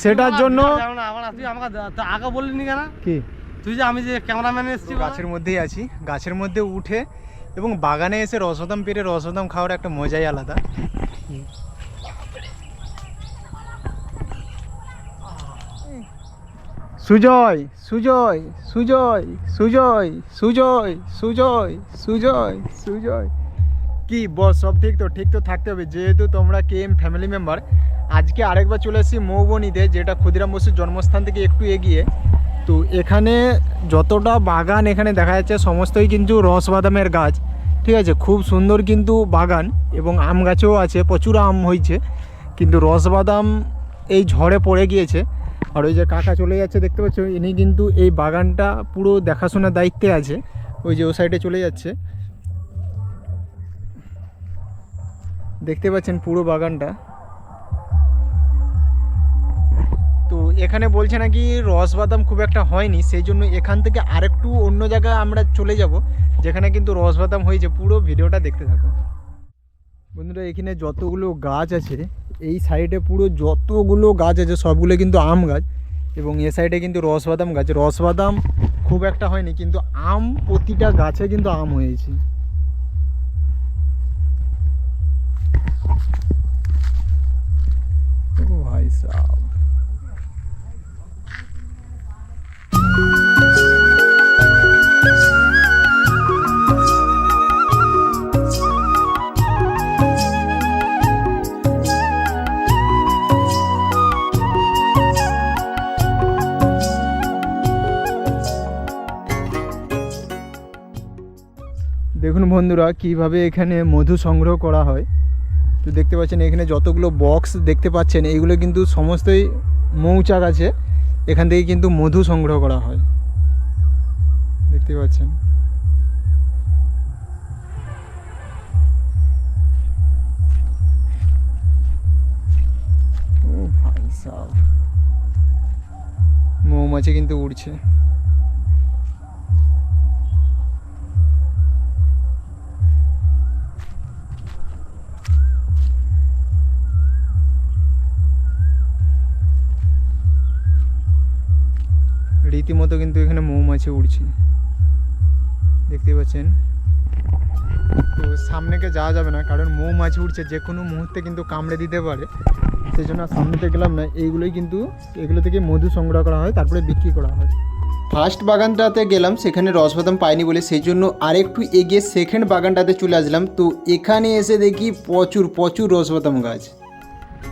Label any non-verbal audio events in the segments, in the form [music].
সেটার জন্য আগে বললি কেন? কি? তুই যে আমি যে ক্যামেরাম্যান এসেছি গাছের মধ্যেই আছি। গাছের মধ্যে উঠে এবং বাগানে এসে রসদাম পেরে রসদাম খাওয়ার একটা মজাই আলাদা। সুজয় সুজয় সুজয় সুজয় সুজয় সুজয় সুজয় সুজয়। কি বস সব ঠিক তো? ঠিক তো থাকতে হবে। যেহেতু তোমরা কে এম ফ্যামিলি মেম্বার আজকে আরেকবার চলে এসেছি মৌবনিতে, যেটা ক্ষুদিরাম বসুর জন্মস্থান থেকে একটু এগিয়ে। তো এখানে যতটা বাগান এখানে দেখা যাচ্ছে, সমস্তই কিন্তু রসবাদামের গাছ। ঠিক আছে, খুব সুন্দর কিন্তু বাগান এবং আম গাছও আছে, প্রচুর আম হয়েছে, কিন্তু রসবাদাম এই ঝড়ে পড়ে গিয়েছে। আর ওই যে কাকা চলে যাচ্ছে, দেখতে পাচ্ছ, ইনি কিন্তু এই বাগানটা পুরো দেখাশোনার দায়িত্বে আছে, ওই যে ও সাইডে চলে যাচ্ছে। দেখতে পাচ্ছেন পুরো বাগানটা। এখানে বলছে নাকি রসবাদাম খুব একটা হয়নি, সেই জন্য এখান থেকে আরেকটু অন্য জায়গায় আমরা চলে যাব, যেখানে কিন্তু রসবাদাম হয়েছে। পুরো ভিডিওটা দেখতে থাকো বন্ধুরা, এখানে যতগুলো গাছ আছে, এই সাইডে পুরো যতগুলো গাছ আছে, সবগুলো কিন্তু আম গাছ এবং এ সাইডে কিন্তু রসবাদাম গাছ। রসবাদাম খুব একটা হয়নি, কিন্তু আম প্রতিটা গাছে কিন্তু আম হয়েছে। দেখুন বন্ধুরা কীভাবে এখানে মধু সংগ্রহ করা হয়। তো দেখতে পাচ্ছেন এখানে যতগুলো বক্স দেখতে পাচ্ছেন এইগুলো কিন্তু সমস্তই মৌচাক আছে। এখান থেকে কিন্তু মধু সংগ্রহ করা হয়। দেখতে পাচ্ছেন। মৌমাছি কিন্তু উড়ছে। রীতিমতো কিন্তু এখানে মৌমাছি উড়ছে। দেখতে পাচ্ছেন? তো সামনেকে যাওয়া যাবে না, কারণ মৌমাছি উড়ছে, যে কোনো মুহূর্তে কিন্তু কামড়ে দিতে পারে। সেই জন্য সামনেতে গেলাম না, এইগুলোই কিন্তু এগুলো থেকে মধু সংগ্রহ করা হয়, তারপরে বিক্রি করা হয়। ফার্স্ট বাগানটাতে গেলাম, সেখানে রসবাদাম পাইনি বলে, সেই জন্য আরেকটু এগিয়ে সেকেন্ড বাগানটাতে চলে আসলাম। তো এখানে এসে দেখি প্রচুর প্রচুর রসবাদাম গাছ।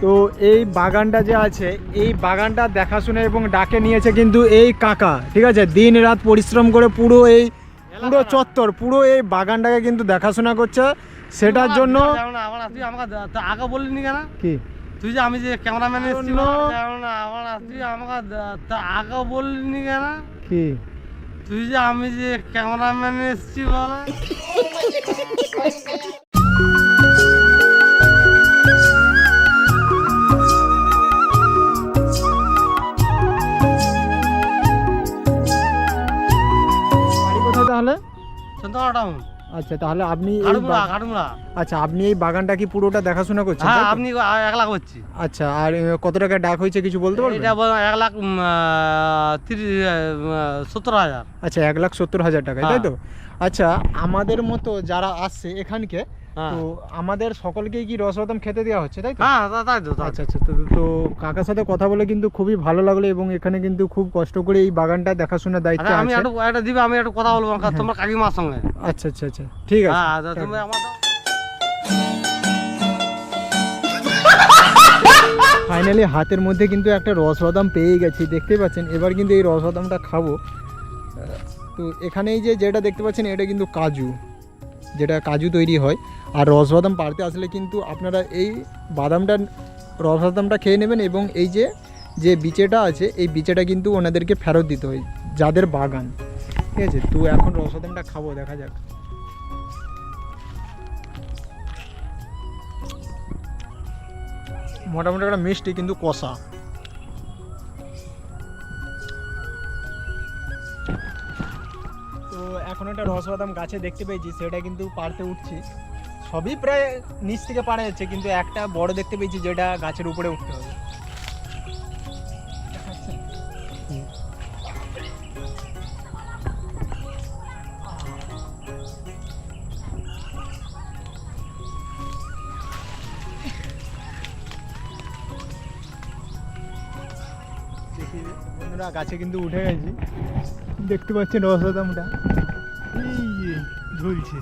তো এই বাগানটা যে আছে এই বাগানটা দেখাশোনা এবং ডাকে নিয়েছে কিন্তু এই কাকা ঠিক আছে? দিন রাত পরিশ্রম করে পুরো এই পুরো চত্বর পুরো এই বাগানটাকে কিন্তু দেখাশোনা করছে। সেটার জন্য তুই আমাকে তা আগে বললি কেন? কি? তুই যে আমি যে ক্যামেরাম্যান এসেছি জন্য- বলে? যাব না, আবার তুই আমাকে তা আগে বললি কেন? কি? তুই যে আমি যে ক্যামেরাম্যান এসেছি বলে? [laughs] টাউন আচ্ছা তাহলে আপনি এই বা- আচ্ছা আপনি এই বাগানটা কি পুরোটা দেখাশোনা করছেন হ্যাঁ তাই তো? আপনি আ- একলা হচ্ছে আচ্ছা আর কত টাকা ডাক হয়েছে কিছু বলতে পারবেন? এটা বল এক লাখ উম, আহ, তিরিশ আহ, সত্তর হাজার। আচ্ছা এক লাখ সত্তর হাজার টাকা তাই হ্যাঁ। তো? আচ্ছা আমাদের মতো যারা আসছে এখানকে তো আমাদের সকলকেই কি রসবাদাম খেতে দেওয়া হচ্ছে তাই তো? হ্যাঁ তাই তো আচ্ছা আচ্ছা তো কাকার সাথে কথা বলে কিন্তু খুবই ভালো লাগল এবং এখানে কিন্তু খুব কষ্ট করে এই বাগানটা দেখাশোনার দায়িত্ব আচ্ছা, আমি আছে। একটু একটা দিবে আমি একটু কথা বলব কারণ তোমার কাকিমার সঙ্গে। আচ্ছা আচ্ছা আচ্ছা ঠিক আছে। হ্যাঁ তুমি আমার ফাইনালি হাতের মধ্যে কিন্তু একটা রসবাদাম পেয়ে গেছি দেখতে পাচ্ছেন? এবার কিন্তু এই রসবাদামটা খাব। তো এখানেই যে যেটা দেখতে পাচ্ছেন এটা কিন্তু কাজু। যেটা কাজু তৈরি হয়, আর রসবাদাম পাড়তে আসলে কিন্তু আপনারা এই বাদামটা, রসবাদামটা খেয়ে নেবেন এবং এই যে যে বিচেটা আছে, এই বিচেটা কিন্তু ওনাদেরকে ফেরত দিতে হয়, যাদের বাগান। ঠিক আছে, তো এখন রসবাদামটা খাব, দেখা যাক। মোটামুটি একটা মিষ্টি কিন্তু কষা। এখন একটা রসবাদাম গাছে দেখতে পেয়েছি, সেটা কিন্তু পারতে উঠছি। সবই প্রায় নিচ থেকে পারা যাচ্ছে, কিন্তু একটা বড় দেখতে পেয়েছি যেটা গাছের উপরে উঠতে হবে। গাছে কিন্তু উঠে গেছি। দেখতে পাচ্ছেন রসদামটা এই ঝুলছে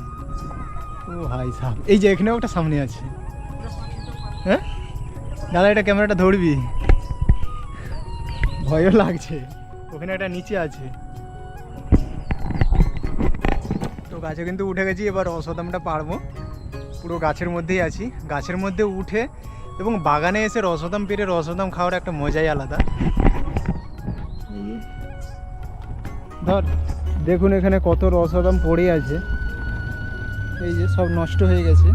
ও হাই সাপ এই যে এখানেও একটা সামনে আছে। হ্যাঁ? দাদা, এটা ক্যামেরাটা ধরবি? ভয়ও লাগছে। ওখানে একটা নিচে আছে। তো গাছে কিন্তু উঠে গেছি, এবার রসদামটা পারব। পুরো গাছের মধ্যেই আছি। গাছের মধ্যে উঠে এবং বাগানে এসে রসদাম পেরে রসদাম খাওয়ার একটা মজাই আলাদা। ধর। দেখুন এখানে কত রসদাম পড়ে আছে। এই যে সব নষ্ট হয়ে গেছে।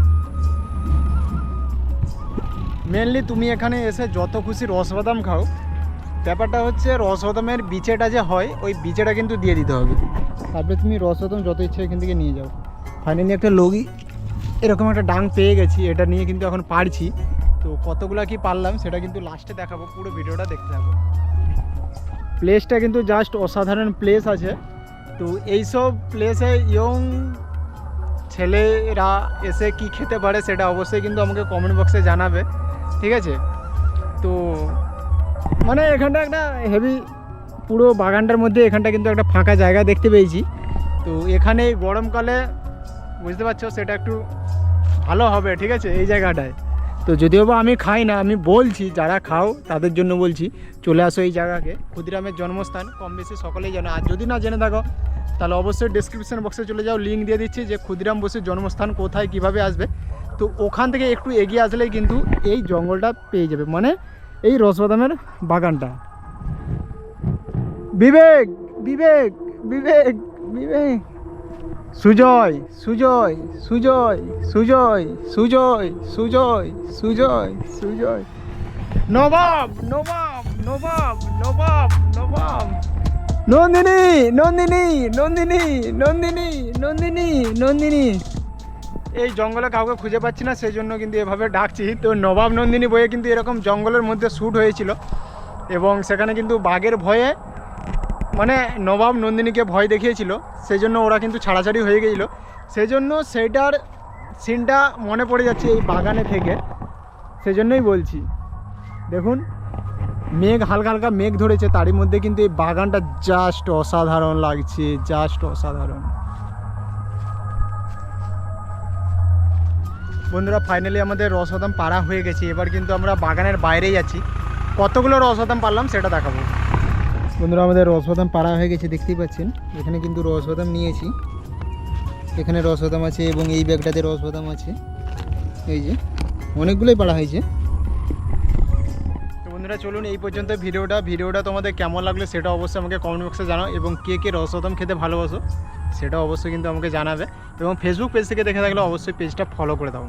মেনলি তুমি এখানে এসে যত খুশি রসবাদাম খাও। ব্যাপারটা হচ্ছে রসবাদামের বিচেটা যে হয়, ওই বিচেটা কিন্তু দিয়ে দিতে হবে। তারপরে তুমি রসবাদাম যত ইচ্ছে এখান থেকে নিয়ে যাও। ফাইনালি একটা লগি, এরকম একটা ডাং পেয়ে গেছি, এটা নিয়ে কিন্তু এখন পারছি। তো কতগুলো কি পারলাম, সেটা কিন্তু লাস্টে দেখাবো, পুরো ভিডিওটা দেখতে থাকো। প্লেসটা কিন্তু জাস্ট অসাধারণ প্লেস আছে। তো এইসব প্লেসে ইয়ং ছেলেরা এসে কি খেতে পারে সেটা অবশ্যই কিন্তু আমাকে কমেন্ট বক্সে জানাবে, ঠিক আছে? তো মানে এখানটা একটা হেভি পুরো বাগানটার মধ্যে এখানটা কিন্তু একটা ফাঁকা জায়গা দেখতে পেয়েছি। তো এখানে গরমকালে, বুঝতে পারছ? সেটা একটু ভালো হবে, ঠিক আছে? এই জায়গাটায়। তো যদিও বা আমি খাই না, আমি বলছি, যারা খাও, তাদের জন্য বলছি, চলে আসো এই জায়গাকে। ক্ষুদিরামের জন্মস্থান, কম বেশি সকলেই জানো। আর যদি না জেনে থাকো, তাহলে অবশ্যই ডিসক্রিপশন বক্সে চলে যাও লিঙ্ক দিয়ে দিচ্ছি যে ক্ষুদিরাম বসুর জন্মস্থান কোথায়, কীভাবে আসবে। তো ওখান থেকে একটু এগিয়ে আসলেই কিন্তু এই জঙ্গলটা পেয়ে যাবে মানে এই রসবাদামের বাগানটা। বিবেক বিবেক বিবেক বিবেক। সুজয় সুজয় সুজয় সুজয় সুজয় সুজয় সুজয় সুজয়। নবাব নবাব নবাব নবাব নবাব। নন্দিনী নন্দিনী নন্দিনী নন্দিনী নন্দিনী নন্দিনী। এই জঙ্গলে কাউকে খুঁজে পাচ্ছি না, সেই জন্য কিন্তু এভাবে ডাকছি। তো নবাব, নন্দিনী বইয়ে কিন্তু এরকম জঙ্গলের মধ্যে শ্যুট হয়েছিল। এবং সেখানে কিন্তু বাঘের ভয়ে মানে নবাব নন্দিনীকে ভয় দেখিয়েছিল সেই জন্য ওরা কিন্তু ছাড়াছাড়ি হয়ে গেছিল। সেই জন্য সেইটার সিনটা মনে পড়ে যাচ্ছে এই বাগানে থেকে। সেই জন্যই বলছি, দেখুন, মেঘ, হালকা হালকা মেঘ ধরেছে, তারই মধ্যে কিন্তু এই বাগানটা জাস্ট অসাধারণ লাগছে জাস্ট অসাধারণ। বন্ধুরা ফাইনালি আমাদের রসদাম পাড়া হয়ে গেছে। এবার কিন্তু আমরা বাগানের বাইরেই আছি। কতগুলো রসদাম পারলাম সেটা দেখাবো। বন্ধুরা, আমাদের রসবাদাম পাড়া হয়ে গেছে, দেখতেই পাচ্ছেন। এখানে কিন্তু রসবাদাম নিয়েছি। এখানে রসবাদাম আছে এবং এই ব্যাগটাতে রসবাদাম আছে। এই যে, অনেকগুলোই পাড়া হয়েছে। তো বন্ধুরা, চলুন এই পর্যন্ত ভিডিওটা। ভিডিওটা তোমাদের কেমন লাগল সেটা অবশ্যই আমাকে কমেন্ট বক্সে জানাও এবং কে কে রসবাদাম খেতে ভালোবাসো সেটা অবশ্যই কিন্তু আমাকে জানাবে। এবং ফেসবুক পেজ থেকে দেখে থাকলে অবশ্যই পেজটা ফলো করে দাও।